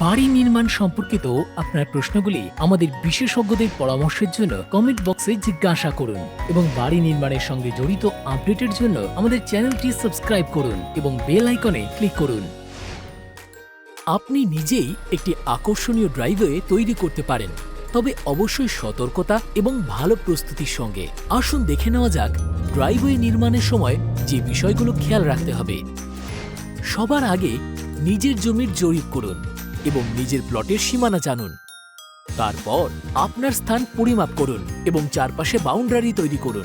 বাড়ি নির্মাণ সম্পর্কিত আপনার প্রশ্নগুলি আমাদের বিশেষজ্ঞদের পরামর্শের জন্য কমেন্ট বক্সে জিজ্ঞাসা করুন এবং বাড়ি নির্মাণের সঙ্গে জড়িত আপডেটের জন্য আমাদের চ্যানেলটি সাবস্ক্রাইব করুন এবং বেল আইকনে ক্লিক করুন। আপনি নিজেই একটি আকর্ষণীয় ড্রাইভওয়ে তৈরি করতে পারেন, তবে অবশ্যই সতর্কতা এবং ভালো প্রস্তুতির সঙ্গে। আসুন দেখে নেওয়া যাক ড্রাইভওয়ে নির্মাণের সময় যে বিষয়গুলো খেয়াল রাখতে হবে। সবার আগে নিজের জমির জরিপ করুন। এবং নিজের প্লটের সীমানা জানুন। তারপর আপনার স্থান পরিমাপ করুন এবং চারপাশে বাউন্ডারি তৈরি করুন।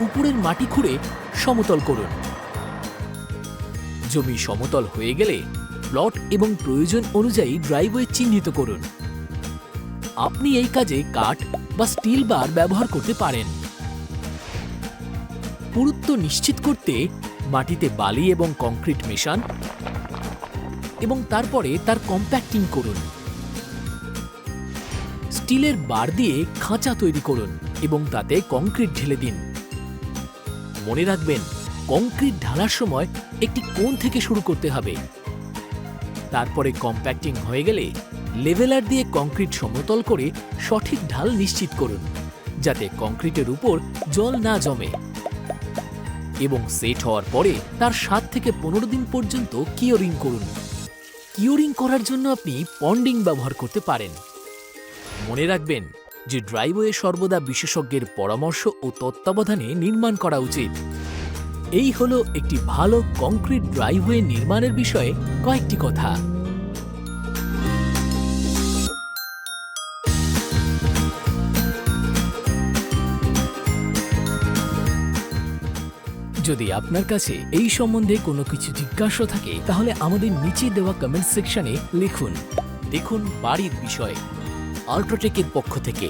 উপরের মাটি খুঁড়ে সমতল করুন। জমি সমতল হয়ে গেলে প্লট এবং প্রয়োজন অনুযায়ী ড্রাইভওয়ে চিহ্নিত করুন। আপনি এই কাজে কাঠ বা স্টিল বার ব্যবহার করতে পারেন। পুরুত্ব নিশ্চিত করতে মাটিতে বালি এবং কংক্রিট মেশান এবং তারপরে তার কম্প্যাক্টিং করুন। স্টিলের বার দিয়ে খাঁচা তৈরি করুন এবং তাতে কংক্রিট ঢেলে দিন। মনে রাখবেন কংক্রিট ঢালার সময় একটি কোণ থেকে শুরু করতে হবে। তারপরে কম্প্যাক্টিং হয়ে গেলে লেভেলার দিয়ে কংক্রিট সমতল করে সঠিক ঢাল নিশ্চিত করুন, যাতে কংক্রিটের উপর জল না জমে। এবং সেট হওয়ার পরে তার সাত থেকে পনেরো দিন পর্যন্ত কিওরিং করুন। কিওরিং করার জন্য আপনি পন্ডিং ব্যবহার করতে পারেন। মনে রাখবেন যে ড্রাইওয়ে সর্বদা বিশেষজ্ঞের পরামর্শ ও তত্ত্বাবধানে নির্মাণ করা উচিত। এই হলো একটি ভালো কংক্রিট ড্রাইওয়ে নির্মাণের বিষয়ে কয়েকটি কথা। যদি আপনার কাছে এই সম্বন্ধে কোনো কিছু জিজ্ঞাসা থাকে, তাহলে আমাদের নিচে দেওয়া কমেন্ট সেকশনে লিখুন। দেখুন বাড়ির বিষয়ে আল্ট্রাটেকের পক্ষ থেকে।